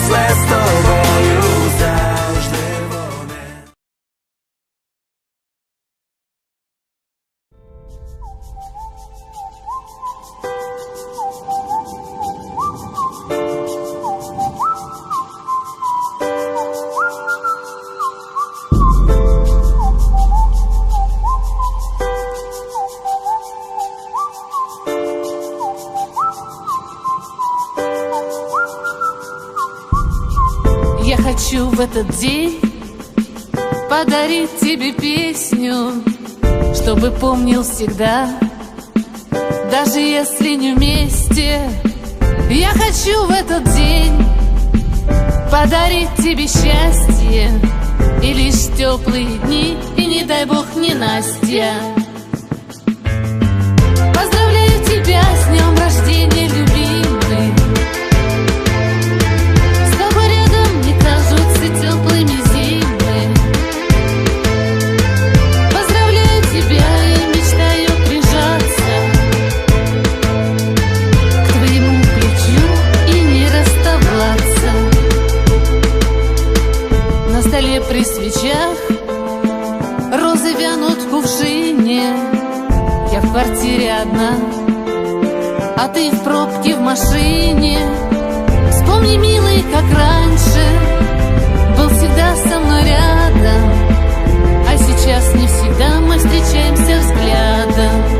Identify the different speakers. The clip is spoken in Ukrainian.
Speaker 1: числе з тобою
Speaker 2: хочу в этот день подарить тебе песню, чтобы помнил всегда, даже если не вместе. Я хочу в этот день подарить тебе счастье и лишь теплые дни, и не дай бог не А ты в пробке в машине. Вспомни, милый, как раньше. Был всегда со мной рядом. А сейчас не всегда мы встречаемся взглядом